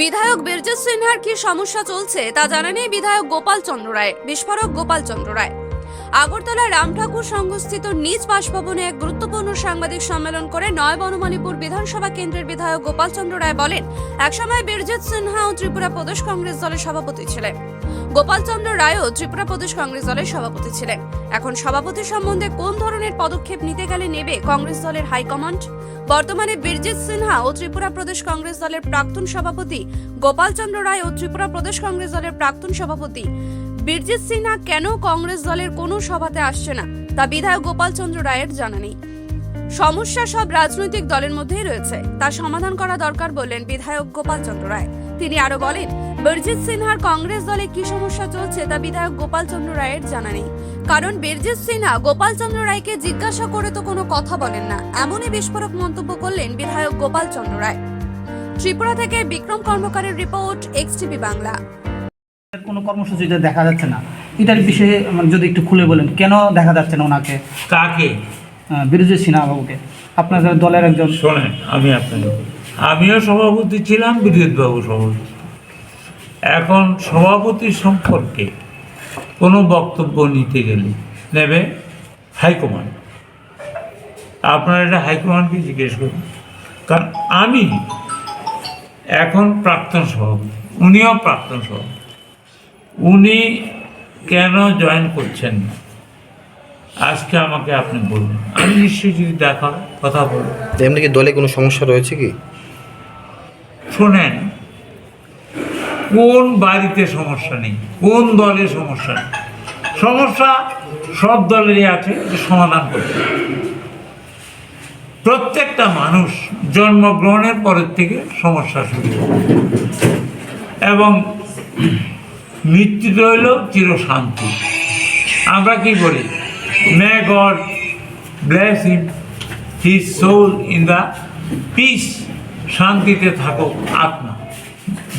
বিধায়ক বীরজিৎ সিনহার কি সমস্যা চলছে তা জানা নেই বিধায়ক গোপাল চন্দ্র রায়, বিস্ফোরক গোপাল চন্দ্র রায়। আগরতলা রাম ঠাকুর সংঘস্থিত নিজ বাসভবনে এক গুরুত্বপূর্ণ সাংবাদিক সম্মেলন করে নয় বনমালীপুর বিধানসভা কেন্দ্রের বিধায়ক গোপাল চন্দ্র রায় বলেন, একসময় বীরজিৎ সিনহা ও ত্রিপুরা প্রদেশ কংগ্রেস দলের সভাপতি ছিলেন। গোপাল চন্দ্র রায়ও ত্রিপুরা প্রদেশ কংগ্রেস দলের সভাপতি ছিলেন। এখন সভাপতি সম্বন্ধে কোন ধরনের পদক্ষেপ নিতে গেলে নেবে কংগ্রেস দলের হাইকমান্ড? বর্তমানে বীরজিৎ সিনহা ও ত্রিপুরা প্রদেশ কংগ্রেস দলের প্রাক্তন সভাপতি গোপাল চন্দ্র রায় ও ত্রিপুরা প্রদেশ কংগ্রেস দলের প্রাক্তন সভাপতি। বীরজিৎ সিনহা কেন কংগ্রেস দলের কোনো সভাতে আসছে না? তা বিধায়ক গোপাল চন্দ্র রায়ের জানা নেই। সমস্যা সব রাজনৈতিক দলের মধ্যেই রয়েছে। তা সমাধান করা দরকার বললেন বিধায়ক গোপাল চন্দ্র রায়। তিনি আরও বলেন বীরজিৎ সিনহার কংগ্রেস দলে কি সমস্যা চলছে তা বিধায়ক গোপাল চন্দ্র রায়ের জানা নেই। কারণ বীরজিৎ সিনহা গোপাল চন্দ্র রায়কে জিজ্ঞাসা করে তো কোনো কথা বলেন না। এমনই বিস্ফোরক মন্তব্য করলেন বিধায়ক গোপাল চন্দ্র রায়। ত্রিপুরা থেকে বিক্রম কর্মকারের রিপোর্ট এক্সটিভি বাংলা। কোনো কর্মসূচিতে দেখা যাচ্ছে না। এটার বিষয়ে যদি একটু খুলে বলেন কেন দেখা যাচ্ছে না ওনাকে? কাকে? বিরোধী সিনহা বাবুকে। আপনাদের দলের একজন শোনেন আমি আপনাকে আমিও সভাপতি ছিলাম বিদ্যুৎবাবু সভাপতি। এখন সভাপতি সম্পর্কে কোনো বক্তব্য নিতে গেলে নেবে হাইকমান্ড। আপনারা এটা হাইকমান্ডকে জিজ্ঞেস করুন। কারণ আমি এখন প্রাক্তন সভাপতি উনিও প্রাক্তন সভাপতি। উনি কেন জয়েন করছেন না? আজকে আমাকে আপনি বলুন। আমি নিশ্চয়ই যদি দেখা কথা বলব এমনি কি দলে কোনো সমস্যা রয়েছে কি? শোনেন কোন বাড়িতে সমস্যা নেই, কোন দলে সমস্যা নেই সমস্যা সব দলেরই আছে সমাধান করতে। প্রত্যেকটা মানুষ জন্মগ্রহণের পরের থেকে সমস্যা শুরু। এবং মৃত্যুটা হইল চিরশান্তি আমরা কি বলি may God bless him his soul in the peace শান্তিতে থাকুক আত্মা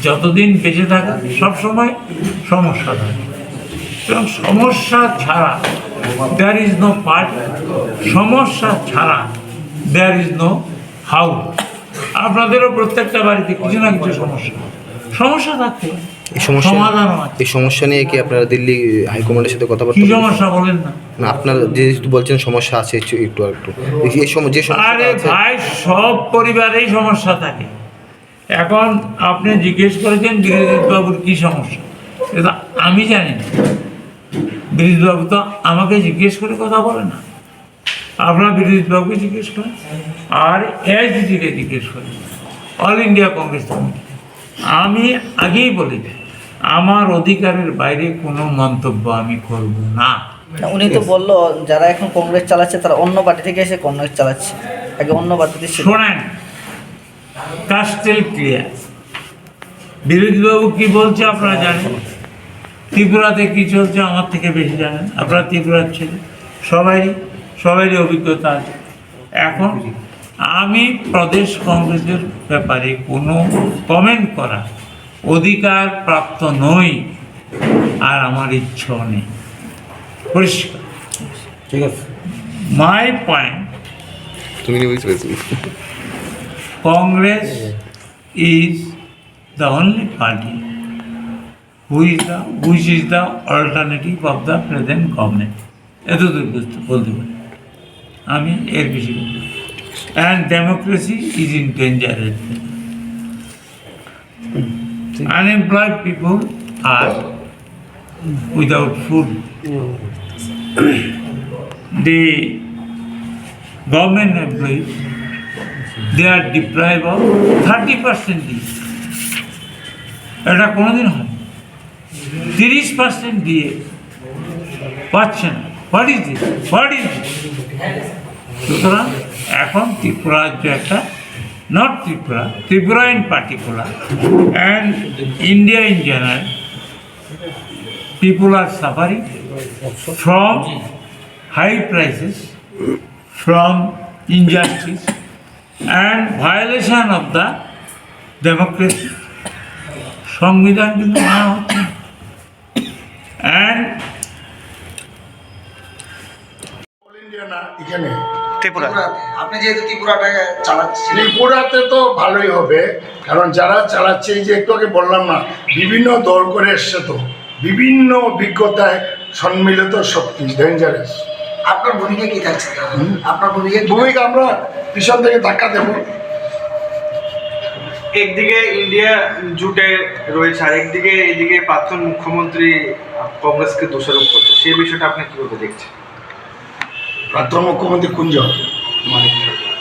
যতদিন বেঁচে থাকে সবসময় সমস্যা থাকে। এবং সমস্যা ছাড়া দ্যার ইজ নো পার্ট সমস্যা ছাড়া দ্যার ইজ নো হাউ আপনাদেরও প্রত্যেকটা বাড়িতে কিছু না কিছু সমস্যা। সমস্যা থাকতে। এই সমস্যা নিয়ে কি আপনারা দিল্লি হাইকমান্ডের সাথে কথাবার্তা কি বলেছেন? সমস্যা বলেন না। না আপনার যেহেতু বলছেন সমস্যা আছে একটু একটু এই- সময় যে আরে ভাই সব পরিবারেই সমস্যা থাকে। এখন আপনি জিজ্ঞেস করেছেন বাবুর কি সমস্যা? এটা আমি জানি না। বাবু তো আমাকে জিজ্ঞেস করে কথা বলে না। আপনার বাবুকে জিজ্ঞেস করেন। আর এসডিটিকে জিজ্ঞেস করেন। অল ইন্ডিয়া কংগ্রেস কমিটি আমি আগেই বলি আমার অধিকারের বাইরে কোনো মন্তব্য আমি করব না। উনি তো বলল যারা এখন কংগ্রেস চালাচ্ছে তারা অন্য পার্টি থেকে এসে কংগ্রেস চালাচ্ছে। আগে অন্য পার্টিতে শোনেন কাস্টেল ক্লিয়ার বিরোধীবাবু কি বলছে আপনারা জানেন? ত্রিপুরাতে কি চলছে আমার থেকে বেশি জানেন? আপনারা ত্রিপুরার ছেলে। সবারই সবারই অভিজ্ঞতা আছে। এখন আমি প্রদেশ কংগ্রেসের ব্যাপারে কোনো কমেন্ট করা অধিকার প্রাপ্ত নই। আর আমার ইচ্ছাও নেই। পরিষ্কার। ঠিক আছে। মাই পয়েন্ট তুমি Congress is the only party who is the which is the alternative of the present government. এতদূর বুঝতে বলতে পারি আমি এর বেশি and democracy is in danger unemployed people are without food the government employees they are deprived of thirty percent দিয়ে এটা কোনোদিন হয় তিরিশ পার্সেন্ট দিয়ে পাচ্ছে না। What is this what is সুতরাং এখন ত্রিপুরা রাজ্য একটা not Tripura Tripura in particular and India in general people are suffering from high prices, from injustice and violation of the democracy. সংবিধান কিন্তু মানা হচ্ছে। অ্যান্ড অল ইন্ডিয়া না এখানে। ত্রিপুরা। আপনি যেহেতু ত্রিপুরাটাকে চালাচ্ছেন। ত্রিপুরাতে তো ভালোই হবে কারণ যারা চালাচ্ছে এই যে একটু আগে বললাম না বিভিন্ন দল করে এসছে তো। বিভিন্ন অভিজ্ঞতায় সম্মিলিত শক্তি ডেঞ্জারাস আপনার ভূমিকা কি থাকছে? আপনার ভূমিকা ভূমিকা আমরা পিছন থেকে ধাক্কা দেবো। একদিকে ইন্ডিয়া জুটে রয়েছে আর একদিকে এদিকে প্রাক্তন মুখ্যমন্ত্রী কংগ্রেসকে দোষারোপ করছে। সেই বিষয়টা আপনি কীভাবে দেখছেন? প্রাক্তন মুখ্যমন্ত্রী কুঞ্জ মানিক সরকার।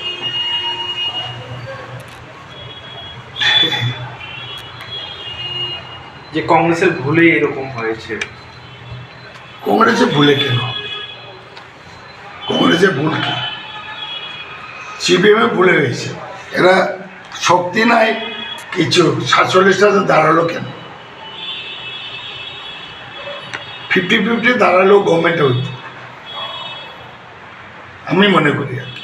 যে কংগ্রেসের ভুলেই এরকম হয়েছে। কংগ্রেসের ভুলে কেন? কংগ্রেসে ভুল কি? সিপিএমে ভুলে গেছে। এরা শক্তি নাই, কিছু সাতচল্লিশটাতে দাঁড়াল কেন? ফিফটি ফিফটি দাঁড়ালেও গভর্নমেন্টে হইত। আমি মনে করি আর কি।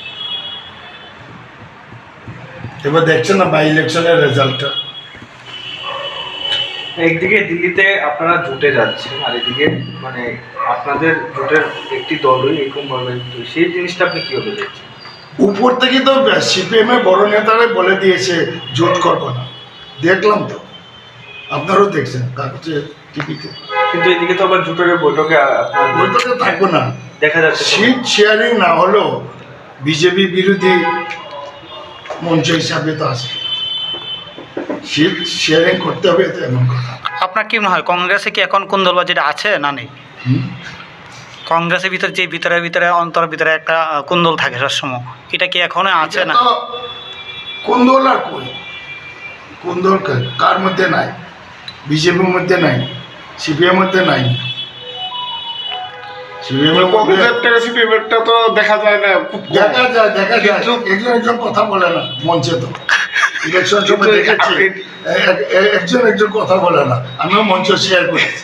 এবার দেখছেন না বাই ইলেকশনের রেজাল্টটা একদিকে দিল্লিতে আপনারা জুটে যাচ্ছেন আর এদিকে মানে আপনাদের জোটের একটি দলই এরকম ভাবে সেই জিনিসটা আপনি কীভাবে দেখছেন? উপর থেকে তো সিপিএম এর বড় নেতারা বলে দিয়েছে জোট করব না। দেখলাম তো। আপনারাও দেখছেন কাগজে টিভিতে। কিন্তু এদিকে তো আবার জুটের বৈঠকে বৈঠকে থাকব না। দেখা যাচ্ছে। সিট শেয়ারিং না হলেও বিজেপি বিরোধী মঞ্চ হিসাবে তো আছে। সিট শেয়ারিং করতে হবে তো এমন কথা। আপনার কি মনে হয় কংগ্রেসে কি এখন কোন দলবাজিটা আছে না নেই? কংগ্রেসের ভিতরে যে ভিতরে ভিতরে অন্তর ভিতরে একটা কুন্দল থাকে সবসময়? এটা কি এখনও আছে না? এটা কুন্দল আর কই? কুন্দল কার মধ্যে নাই? বিজেপির মধ্যে নাই? সিপিএম মধ্যে নাই? সিপিএম তো দেখা যায় না দেখা যায় দেখা যায়। একজন একজন কথা বলে না মঞ্চে তো। ইলেকশন সময় একজন একজন কথা বলে না। আমিও মঞ্চ শেয়ার করেছি।